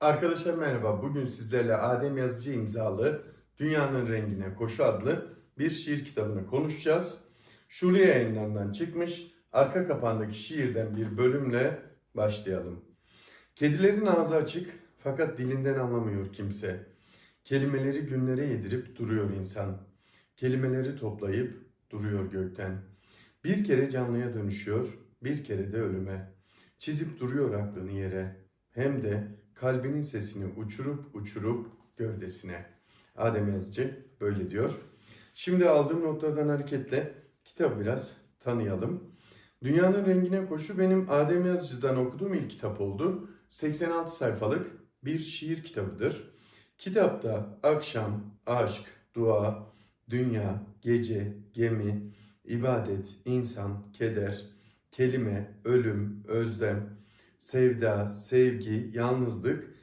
Arkadaşlar merhaba. Bugün sizlerle Adem Yazıcı imzalı Dünyanın Rengine Koşu adlı bir şiir kitabını konuşacağız. Şule yayınlarından çıkmış. Arka kapağındaki şiirden bir bölümle başlayalım. Kedilerin ağzı açık fakat dilinden anlamıyor kimse. Kelimeleri günlere yedirip duruyor insan. Kelimeleri toplayıp duruyor gökten. Bir kere canlıya dönüşüyor, bir kere de ölüme. Çizip duruyor aklını yere. Hem de kalbinin sesini uçurup uçurup gövdesine. Adem Yazıcı böyle diyor. Şimdi aldığım notlardan hareketle kitabı biraz tanıyalım. Dünyanın Rengine Koşu benim Adem Yazıcı'dan okuduğum ilk kitap oldu. 86 sayfalık bir şiir kitabıdır. Kitapta akşam, aşk, dua, dünya, gece, gemi, ibadet, insan, keder, kelime, ölüm, özlem, sevda, sevgi, yalnızlık